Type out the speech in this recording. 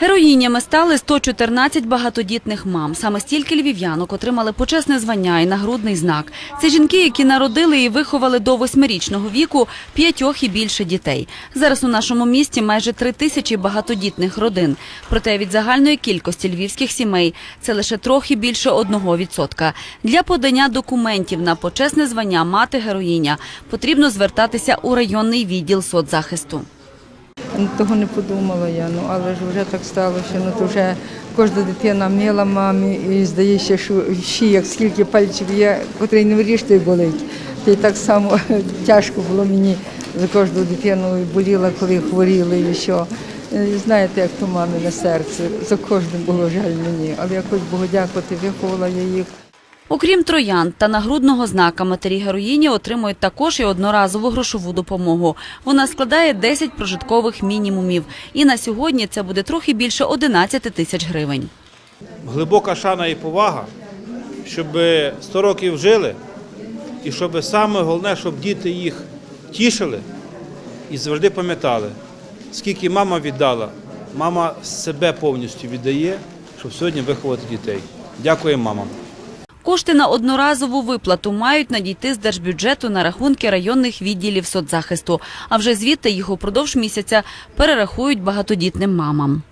Героїнями стали 114 багатодітних мам. Саме стільки львів'янок отримали почесне звання і нагрудний знак. Це жінки, які народили і виховали до восьмирічного віку п'ятьох і більше дітей. Зараз у нашому місті майже три тисячі багатодітних родин. Проте від загальної кількості львівських сімей це лише трохи більше одного відсотка. Для подання документів на почесне звання мати героїня потрібно звертатися у районний відділ соцзахисту. Того не подумала я, ну але ж вже так сталося, ну то вже кожна дитина мила мамі і здається, що ще як скільки пальців є, котрий не вріж, той болить. Та й так само тяжко було мені за кожну дитину боліла, коли хворіли і що. Е, Знаєте, як то мамі на серце, за кожним було жаль мені, але якось Богу дякувати, виховала я їх. Окрім троян та нагрудного знака, матері героїні отримують також і одноразову грошову допомогу. Вона складає 10 прожиткових мінімумів. І на сьогодні це буде трохи більше 11 тисяч гривень. глибока шана і повага, щоб 100 років жили, і щоб саме головне, щоб діти їх тішили і завжди пам'ятали, скільки мама віддала, мама себе повністю віддає, щоб сьогодні виховати дітей. Дякую мамам. Кошти на одноразову виплату мають надійти з держбюджету на рахунки районних відділів соцзахисту. А вже звідти їх упродовж місяця перерахують багатодітним мамам.